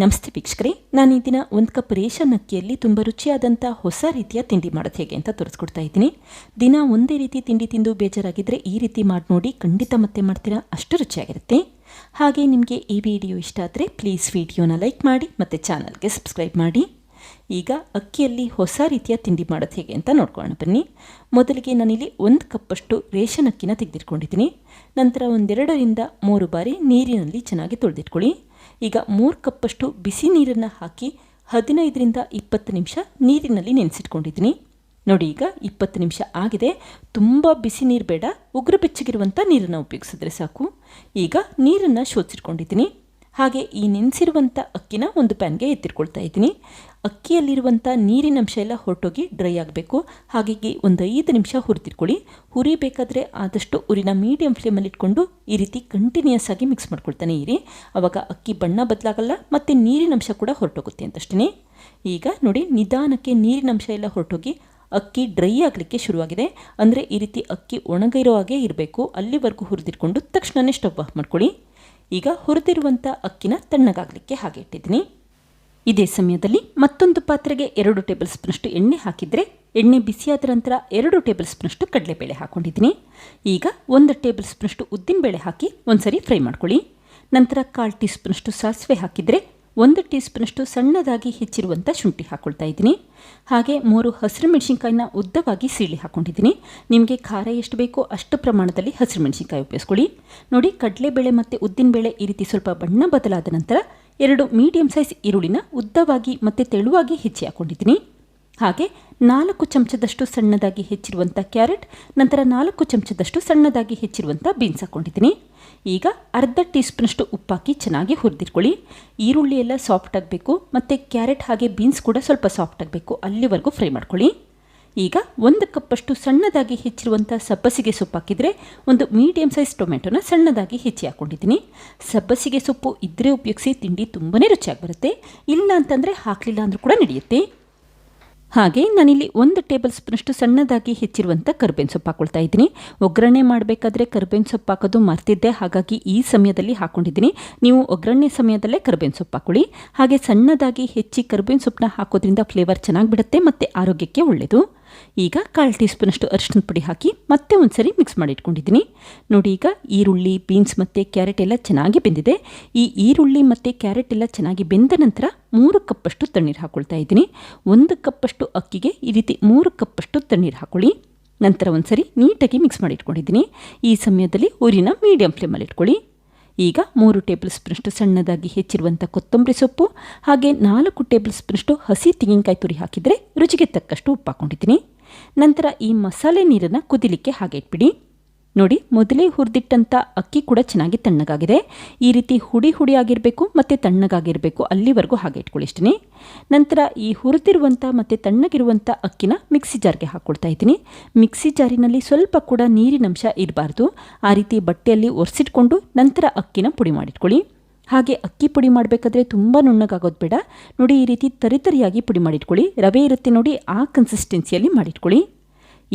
ನಮಸ್ತೆ ವೀಕ್ಷಕರೇ, ನಾನು ಈ ದಿನ ಒಂದು ಕಪ್ ರೇಷನ್ ಅಕ್ಕಿಯಲ್ಲಿ ತುಂಬ ರುಚಿಯಾದಂಥ ಹೊಸ ರೀತಿಯ ತಿಂಡಿ ಮಾಡೋದು ಹೇಗೆ ಅಂತ ತೋರಿಸ್ಕೊಡ್ತಾ ಇದ್ದೀನಿ. ದಿನ ಒಂದೇ ರೀತಿ ತಿಂಡಿ ತಿಂದು ಬೇಜಾರಾಗಿದ್ದರೆ ಈ ರೀತಿ ಮಾಡಿ ನೋಡಿ ಖಂಡಿತ ಮತ್ತೆ ಮಾಡ್ತೀರಾ, ಅಷ್ಟು ರುಚಿಯಾಗಿರುತ್ತೆ. ಹಾಗೆ ನಿಮಗೆ ಈ ವಿಡಿಯೋ ಇಷ್ಟ ಆದರೆ ಪ್ಲೀಸ್ ವಿಡಿಯೋನ ಲೈಕ್ ಮಾಡಿ, ಮತ್ತು ಚಾನಲ್ಗೆ ಸಬ್ಸ್ಕ್ರೈಬ್ ಮಾಡಿ. ಈಗ ಅಕ್ಕಿಯಲ್ಲಿ ಹೊಸ ರೀತಿಯ ತಿಂಡಿ ಮಾಡೋದು ಹೇಗೆ ಅಂತ ನೋಡ್ಕೊಳ್ಳೋಣ ಬನ್ನಿ. ಮೊದಲಿಗೆ ನಾನಿಲ್ಲಿ ಒಂದು ಕಪ್ಪಷ್ಟು ರೇಷನ್ ಅಕ್ಕಿನ ತೆಗೆದಿಟ್ಕೊಂಡಿದ್ದೀನಿ. ನಂತರ ಒಂದೆರಡರಿಂದ ಮೂರು ಬಾರಿ ನೀರಿನಲ್ಲಿ ಚೆನ್ನಾಗಿ ತೊಳೆದಿಟ್ಕೊಳ್ಳಿ. ಈಗ ಮೂರು ಕಪ್ಪಷ್ಟು ಬಿಸಿ ನೀರನ್ನು ಹಾಕಿ ಹದಿನೈದರಿಂದ ಇಪ್ಪತ್ತು ನಿಮಿಷ ನೀರಿನಲ್ಲಿ ನೆನೆಸಿಟ್ಕೊಂಡಿದ್ದೀನಿ. ನೋಡಿ ಈಗ ಇಪ್ಪತ್ತು ನಿಮಿಷ ಆಗಿದೆ. ತುಂಬ ಬಿಸಿ ನೀರು ಬೇಡ, ಉಗ್ರ ಬೆಚ್ಚಗಿರುವಂಥ ನೀರನ್ನು ಉಪಯೋಗಿಸಿದ್ರೆ ಸಾಕು. ಈಗ ನೀರನ್ನು ಶೋಧಿಸಿಟ್ಕೊಂಡಿದ್ದೀನಿ ಹಾಗೆ ಈ ನೆನೆಸಿರುವಂಥ ಅಕ್ಕಿನ ಒಂದು ಪ್ಯಾನ್ಗೆ ಎತ್ತಿಟ್ಕೊಳ್ತಾ ಇದ್ದೀನಿ. ಅಕ್ಕಿಯಲ್ಲಿರುವಂಥ ನೀರಿನಂಶ ಎಲ್ಲ ಹೊರಟೋಗಿ ಡ್ರೈ ಆಗಬೇಕು. ಹಾಗಾಗಿ ಒಂದು ಐದು ನಿಮಿಷ ಹುರಿದಿಟ್ಕೊಳ್ಳಿ. ಹುರಿಬೇಕಾದ್ರೆ ಆದಷ್ಟು ಉರಿನ ಮೀಡಿಯಂ ಫ್ಲೇಮಲ್ಲಿ ಇಟ್ಕೊಂಡು ಈ ರೀತಿ ಕಂಟಿನ್ಯೂಸ್ ಆಗಿ ಮಿಕ್ಸ್ ಮಾಡ್ಕೊಳ್ತಾನೆ ಇರಿ. ಆವಾಗ ಅಕ್ಕಿ ಬಣ್ಣ ಬದಲಾಗಲ್ಲ ಮತ್ತು ನೀರಿನಂಶ ಕೂಡ ಹೊರಟೋಗುತ್ತೆ ಅಂತಷ್ಟೇ ಈಗ ನೋಡಿ, ನಿಧಾನಕ್ಕೆ ನೀರಿನಂಶ ಎಲ್ಲ ಹೊರಟೋಗಿ ಅಕ್ಕಿ ಡ್ರೈ ಆಗಲಿಕ್ಕೆ ಶುರುವಾಗಿದೆ. ಅಂದರೆ ಈ ರೀತಿ ಅಕ್ಕಿ ಒಣಗಿರೋ ಹಾಗೆ ಇರಬೇಕು. ಅಲ್ಲಿವರೆಗೂ ಹುರಿದಿಟ್ಕೊಂಡು ತಕ್ಷಣವೇ ಸ್ಟವ್ ಆಫ್ ಮಾಡ್ಕೊಳ್ಳಿ. ಈಗ ಹುರಿದಿರುವಂಥ ಅಕ್ಕಿನ ತಣ್ಣಗಾಗಲಿಕ್ಕೆ ಹಾಗೆ ಇಟ್ಟಿದ್ದೀನಿ. ಇದೇ ಸಮಯದಲ್ಲಿ ಮತ್ತೊಂದು ಪಾತ್ರೆಗೆ ಎರಡು ಟೇಬಲ್ ಸ್ಪೂನಷ್ಟು ಎಣ್ಣೆ ಹಾಕಿದರೆ ಎಣ್ಣೆ ಬಿಸಿಯಾದ ನಂತರ ಎರಡು ಟೇಬಲ್ ಸ್ಪೂನಷ್ಟು ಕಡಲೆಬೇಳೆ ಹಾಕ್ಕೊಂಡಿದ್ದೀನಿ ಈಗ ಒಂದು ಟೇಬಲ್ ಸ್ಪೂನಷ್ಟು ಉದ್ದಿನಬೇಳೆ ಹಾಕಿ ಒಂದ್ಸರಿ ಫ್ರೈ ಮಾಡ್ಕೊಳ್ಳಿ. ನಂತರ ಕಾಲು ಟೀ ಸ್ಪೂನಷ್ಟು ಸಾಸಿವೆ ಹಾಕಿದರೆ ಒಂದು ಟೀ ಸ್ಪೂನಷ್ಟು ಸಣ್ಣದಾಗಿ ಹೆಚ್ಚಿರುವಂಥ ಶುಂಠಿ ಹಾಕ್ಕೊಳ್ತಾ ಇದ್ದೀನಿ. ಹಾಗೆ ಮೂರು ಹಸಿರು ಮೆಣಸಿನ್ಕಾಯಿನ ಉದ್ದವಾಗಿ ಸೀಳಿ ಹಾಕ್ಕೊಂಡಿದ್ದೀನಿ ನಿಮಗೆ ಖಾರ ಎಷ್ಟು ಬೇಕೋ ಅಷ್ಟು ಪ್ರಮಾಣದಲ್ಲಿ ಹಸಿರು ಮೆಣಸಿನ್ಕಾಯಿ ಉಪಯೋಗಿಸ್ಕೊಳ್ಳಿ. ನೋಡಿ, ಕಡಲೆಬೇಳೆ ಮತ್ತು ಉದ್ದಿನಬೇಳೆ ಈ ರೀತಿ ಸ್ವಲ್ಪ ಬಣ್ಣ ಬದಲಾದ ನಂತರ ಎರಡು ಮೀಡಿಯಂ ಸೈಜ್ ಈರುಳ್ಳಿನ ಉದ್ದವಾಗಿ ಮತ್ತು ತೆಳುವಾಗಿ ಹೆಚ್ಚಿ ಹಾಕ್ಕೊಂಡಿದ್ದೀನಿ ಹಾಗೆ ನಾಲ್ಕು ಚಮಚದಷ್ಟು ಸಣ್ಣದಾಗಿ ಹೆಚ್ಚಿರುವಂಥ ಕ್ಯಾರೆಟ್, ನಂತರ ನಾಲ್ಕು ಚಮಚದಷ್ಟು ಸಣ್ಣದಾಗಿ ಹೆಚ್ಚಿರುವಂಥ ಬೀನ್ಸ್ ಹಾಕ್ಕೊಂಡಿದ್ದೀನಿ. ಈಗ ಅರ್ಧ ಟೀ ಸ್ಪೂನಷ್ಟು ಉಪ್ಪಾಕಿ ಚೆನ್ನಾಗಿ ಹುರಿದಿಟ್ಕೊಳ್ಳಿ. ಈರುಳ್ಳಿ ಎಲ್ಲ ಸಾಫ್ಟ್ ಆಗಬೇಕು, ಮತ್ತು ಕ್ಯಾರೆಟ್ ಹಾಗೆ ಬೀನ್ಸ್ ಕೂಡ ಸ್ವಲ್ಪ ಸಾಫ್ಟ್ ಆಗಬೇಕು, ಅಲ್ಲಿವರೆಗೂ ಫ್ರೈ ಮಾಡ್ಕೊಳ್ಳಿ. ಈಗ ಒಂದು ಕಪ್ಪಷ್ಟು ಸಣ್ಣದಾಗಿ ಹೆಚ್ಚಿರುವಂಥ ಸಬ್ಬಸಿಗೆ ಸೊಪ್ಪು ಹಾಕಿದರೆ ಒಂದು ಮೀಡಿಯಮ್ ಸೈಜ್ ಟೊಮೆಟೊನ ಸಣ್ಣದಾಗಿ ಹೆಚ್ಚಿ ಹಾಕ್ಕೊಂಡಿದ್ದೀನಿ. ಸಬ್ಬಸಿಗೆ ಸೊಪ್ಪು ಇದ್ದರೆ ಉಪಯೋಗಿಸಿ, ತಿಂಡಿ ತುಂಬಾ ರುಚಿಯಾಗಿ ಬರುತ್ತೆ. ಇಲ್ಲ ಅಂತಂದರೆ ಹಾಕಲಿಲ್ಲ ಅಂದರೂ ಕೂಡ ನಡೆಯುತ್ತೆ. ಹಾಗೆ ನಾನಿಲ್ಲಿ ಒಂದು ಟೇಬಲ್ ಸ್ಪೂನಷ್ಟು ಸಣ್ಣದಾಗಿ ಹೆಚ್ಚಿರುವಂಥ ಕರ್ಬೇವಿನ ಸೊಪ್ಪು ಹಾಕ್ಕೊಳ್ತಾ ಇದ್ದೀನಿ. ಒಗ್ಗರಣೆ ಮಾಡಬೇಕಾದ್ರೆ ಕರ್ಬೇವಿನ ಸೊಪ್ಪು ಹಾಕೋದು ಮರ್ತಿದ್ದೆ. ಹಾಗಾಗಿ ಈ ಸಮಯದಲ್ಲಿ ಹಾಕ್ಕೊಂಡಿದ್ದೀನಿ ನೀವು ಒಗ್ಗರಣೆ ಸಮಯದಲ್ಲೇ ಕರ್ಬೇವಿನ ಸೊಪ್ಪು ಹಾಕೊಳ್ಳಿ. ಹಾಗೆ ಸಣ್ಣದಾಗಿ ಹೆಚ್ಚಿ ಕರ್ಬೇವಿನ ಸೊಪ್ಪನ್ನ ಹಾಕೋದ್ರಿಂದ ಫ್ಲೇವರ್ ಚೆನ್ನಾಗಿ ಬಿಡುತ್ತೆ ಮತ್ತು ಆರೋಗ್ಯಕ್ಕೆ ಒಳ್ಳೆಯದು ಈಗ ಕಾಲು ಟೀ ಸ್ಪೂನಷ್ಟು ಅರಿಶಿನ ಪುಡಿ ಹಾಕಿ ಮತ್ತೆ ಒಂದು ಸರಿ ಮಿಕ್ಸ್ ಮಾಡಿ ಇಟ್ಕೊಂಡಿದ್ದೀನಿ. ನೋಡಿ ಈಗ ಈರುಳ್ಳಿ ಬೀನ್ಸ್ ಮತ್ತು ಕ್ಯಾರೆಟ್ ಎಲ್ಲ ಚೆನ್ನಾಗಿ ಬೆಂದಿದೆ. ಈ ಈರುಳ್ಳಿ ಮತ್ತು ಕ್ಯಾರೆಟ್ ಎಲ್ಲ ಚೆನ್ನಾಗಿ ಬೆಂದ ನಂತರ ಮೂರು ಕಪ್ಪಷ್ಟು ತಣ್ಣೀರು ಹಾಕ್ಕೊಳ್ತಾ ಇದ್ದೀನಿ. ಒಂದು ಕಪ್ಪಷ್ಟು ಅಕ್ಕಿಗೆ ಈ ರೀತಿ ಮೂರು ಕಪ್ಪಷ್ಟು ತಣ್ಣೀರು ಹಾಕ್ಕೊಳ್ಳಿ ನಂತರ ಒಂದು ಸರಿ ನೀಟಾಗಿ ಮಿಕ್ಸ್ ಮಾಡಿ ಇಟ್ಕೊಂಡಿದ್ದೀನಿ. ಈ ಸಮಯದಲ್ಲಿ ಊರಿನ ಮೀಡಿಯಂ ಫ್ಲೇಮಲ್ಲಿ ಇಟ್ಕೊಳ್ಳಿ. ಈಗ ಮೂರು ಟೇಬಲ್ ಸ್ಪೂನಷ್ಟು ಸಣ್ಣದಾಗಿ ಹೆಚ್ಚಿರುವಂಥ ಕೊತ್ತಂಬರಿ ಸೊಪ್ಪು, ಹಾಗೆ ನಾಲ್ಕು ಟೇಬಲ್ ಸ್ಪೂನಷ್ಟು ಹಸಿ ತೆಂಗಿನಕಾಯಿ ತುರಿ ಹಾಕಿದರೆ ರುಚಿಗೆ ತಕ್ಕಷ್ಟು ಉಪ್ಪು ಹಾಕ್ಕೊಂಡಿದ್ದೀನಿ ನಂತರ ಈ ಮಸಾಲೆ ನೀರನ್ನು ಕುದಿಲಿಕ್ಕೆ ಹಾಗೆ ಇಟ್ಬಿಡಿ. ನೋಡಿ, ಮೊದಲೇ ಹುರಿದಿಟ್ಟಂಥ ಅಕ್ಕಿ ಕೂಡ ಚೆನ್ನಾಗಿ ತಣ್ಣಗಾಗಿದೆ. ಈ ರೀತಿ ಹುಡಿ ಹುಡಿ ಆಗಿರಬೇಕು ಮತ್ತು ತಣ್ಣಗಾಗಿರಬೇಕು. ಅಲ್ಲಿವರೆಗೂ ಹಾಗೆ ಇಟ್ಕೊಳ್ಳಿ ಇಷ್ಟೇ ನಂತರ ಈ ಹುರಿದಿರುವಂಥ ಮತ್ತು ತಣ್ಣಗಿರುವಂಥ ಅಕ್ಕಿನ ಮಿಕ್ಸಿ ಜಾರ್ಗೆ ಹಾಕ್ಕೊಳ್ತಾ ಇದ್ದೀನಿ. ಮಿಕ್ಸಿ ಜಾರಿನಲ್ಲಿ ಸ್ವಲ್ಪ ಕೂಡ ನೀರಿನಂಶ ಇರಬಾರ್ದು. ಆ ರೀತಿ ಬಟ್ಟೆಯಲ್ಲಿ ಒರೆಸಿಟ್ಕೊಂಡು ನಂತರ ಅಕ್ಕಿನ ಪುಡಿ ಮಾಡಿಟ್ಕೊಳ್ಳಿ. ಹಾಗೆ ಅಕ್ಕಿ ಪುಡಿ ಮಾಡಬೇಕಾದ್ರೆ ತುಂಬ ನುಣ್ಣಗಾಗೋದು ಬೇಡ. ನೋಡಿ, ಈ ರೀತಿ ತರಿತರಿಯಾಗಿ ಪುಡಿ ಮಾಡಿಟ್ಕೊಳ್ಳಿ. ರವೆ ಇರುತ್ತೆ ನೋಡಿ, ಆ ಕನ್ಸಿಸ್ಟೆನ್ಸಿಯಲ್ಲಿ ಮಾಡಿಟ್ಕೊಳ್ಳಿ.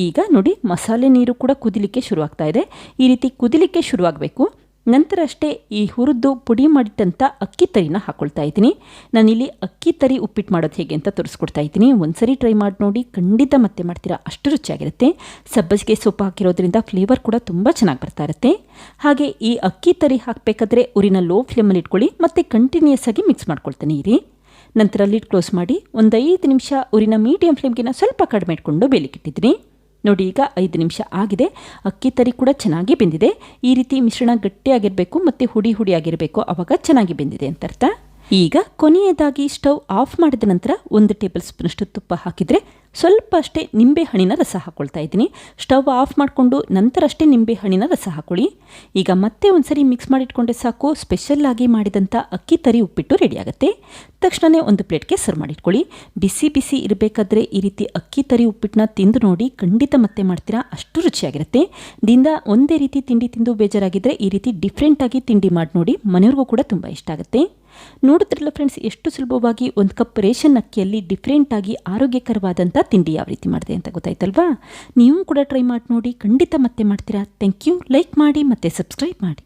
ಈಗ ನೋಡಿ ಮಸಾಲೆ ನೀರು ಕೂಡ ಕುದಿಲಿಕ್ಕೆ ಶುರುವಾಗ್ತಾ ಇದೆ. ಈ ರೀತಿ ಕುದಿಲಿಕ್ಕೆ ಶುರುವಾಗಬೇಕು. ನಂತರ ಅಷ್ಟೇ ಈ ಹುರಿದು ಪುಡಿ ಮಾಡಿಟ್ಟಂಥ ಅಕ್ಕಿ ತರಿನ ಹಾಕ್ಕೊಳ್ತಾ ಇದ್ದೀನಿ. ನಾನಿಲ್ಲಿ ಅಕ್ಕಿ ತರಿ ಉಪ್ಪಿಟ್ಟು ಮಾಡೋದು ಹೇಗೆ ಅಂತ ತೋರಿಸ್ಕೊಡ್ತಾ ಇದ್ದೀನಿ. ಒಂದ್ಸರಿ ಟ್ರೈ ಮಾಡಿ ನೋಡಿ, ಖಂಡಿತ ಮತ್ತೆ ಮಾಡ್ತೀರಾ. ಅಷ್ಟು ರುಚಿಯಾಗಿರುತ್ತೆ. ಸಬ್ಬಸಿಗೆ ಸೊಪ್ಪು ಹಾಕಿರೋದ್ರಿಂದ ಫ್ಲೇವರ್ ಕೂಡ ತುಂಬ ಚೆನ್ನಾಗಿ ಬರ್ತಾ ಇರುತ್ತೆ. ಹಾಗೆ ಈ ಅಕ್ಕಿ ತರಿ ಹಾಕಬೇಕಾದ್ರೆ ಉರಿನ ಲೋ ಫ್ಲೇಮಲ್ಲಿ ಇಟ್ಕೊಳ್ಳಿ, ಮತ್ತು ಕಂಟಿನ್ಯೂಸ್ ಆಗಿ ಮಿಕ್ಸ್ ಮಾಡ್ಕೊಳ್ತಾನೆ, ಇರಿ. ನಂತರ ಲಿಡ್ ಕ್ಲೋಸ್ ಮಾಡಿ ಒಂದು ಐದು ನಿಮಿಷ ಉರಿನ ಮೀಡಿಯಂ ಫ್ಲೇಮ್ಗಿನ ಸ್ವಲ್ಪ ಕಡಿಮೆ ಇಟ್ಕೊಂಡು ಬೇಲಿಕ್ಕಿಟ್ಟಿದ್ದೀನಿ ನೋಡಿ, ಈಗ ಐದು ನಿಮಿಷ ಆಗಿದೆ. ಅಕ್ಕಿ ತರಿ ಕೂಡ ಚೆನ್ನಾಗಿ ಬೆಂದಿದೆ. ಈ ರೀತಿ ಮಿಶ್ರಣ ಗಟ್ಟಿಯಾಗಿರಬೇಕು ಮತ್ತು ಹುಡಿ ಹುಡಿ ಆಗಿರಬೇಕು ಆವಾಗ ಚೆನ್ನಾಗಿ ಬೆಂದಿದೆ ಅಂತ ಅರ್ಥ. ಈಗ ಕೊನೆಯದಾಗಿ ಸ್ಟವ್ ಆಫ್ ಮಾಡಿದ ನಂತರ ಒಂದು ಟೇಬಲ್ ಸ್ಪೂನಷ್ಟು ತುಪ್ಪ ಹಾಕಿದರೆ ಸ್ವಲ್ಪ ಅಷ್ಟೇ ನಿಂಬೆ ಹಣ್ಣಿನ ರಸ ಹಾಕ್ಕೊಳ್ತಾ ಇದ್ದೀನಿ. ಸ್ಟವ್ ಆಫ್ ಮಾಡಿಕೊಂಡು ನಂತರ ಅಷ್ಟೇ ನಿಂಬೆಹಣ್ಣಿನ ರಸ ಹಾಕೊಳ್ಳಿ. ಈಗ ಮತ್ತೆ ಒಂದು ಸರಿ ಮಿಕ್ಸ್ ಮಾಡಿಟ್ಕೊಂಡ್ರೆ ಸಾಕು. ಸ್ಪೆಷಲ್ಲಾಗಿ ಮಾಡಿದಂಥ ಅಕ್ಕಿ ತರಿ ಉಪ್ಪಿಟ್ಟು ರೆಡಿಯಾಗುತ್ತೆ ತಕ್ಷಣವೇ ಒಂದು ಪ್ಲೇಟ್ಗೆ ಸರ್ವ್ ಮಾಡಿಟ್ಕೊಳ್ಳಿ. ಬಿಸಿ ಬಿಸಿ ಇರಬೇಕಾದ್ರೆ ಈ ರೀತಿ ಅಕ್ಕಿ ತರಿ ಉಪ್ಪಿಟ್ಟನ್ನ ತಿಂದು ನೋಡಿ ಖಂಡಿತ ಮತ್ತೆ ಮಾಡ್ತೀರಾ? ಅಷ್ಟು ರುಚಿಯಾಗಿರುತ್ತೆ. ದಿಂದ ಒಂದೇ ರೀತಿ ತಿಂಡಿ ತಿಂದು ಬೇಜಾರಾಗಿದ್ದರೆ ಈ ರೀತಿ ಡಿಫ್ರೆಂಟಾಗಿ ತಿಂಡಿ ಮಾಡಿ ನೋಡಿ ಮನೆಯವ್ರಿಗೂ ಕೂಡ ತುಂಬ ಇಷ್ಟ ಆಗುತ್ತೆ. ನೋಡಿದ್ರಲ್ಲ ಫ್ರೆಂಡ್ಸ್ ಎಷ್ಟು ಸುಲಭವಾಗಿ ಒಂದು ಕಪ್ ರೇಷನ್ ಅಕ್ಕಿಯಲ್ಲಿ ಡಿಫ್ರೆಂಟಾಗಿ ಆರೋಗ್ಯಕರವಾದಂಥ ತಿಂಡಿ ಯಾವ ರೀತಿ ಮಾಡಿದೆ ಅಂತ ಗೊತ್ತಾಯ್ತಲ್ವಾ? ನೀವು ಕೂಡ ಟ್ರೈ ಮಾಡಿ ನೋಡಿ, ಖಂಡಿತ ಮತ್ತೆ ಮಾಡ್ತೀರಾ. ಥ್ಯಾಂಕ್ ಯು ಲೈಕ್ ಮಾಡಿ ಮತ್ತು ಸಬ್ಸ್ಕ್ರೈಬ್ ಮಾಡಿ.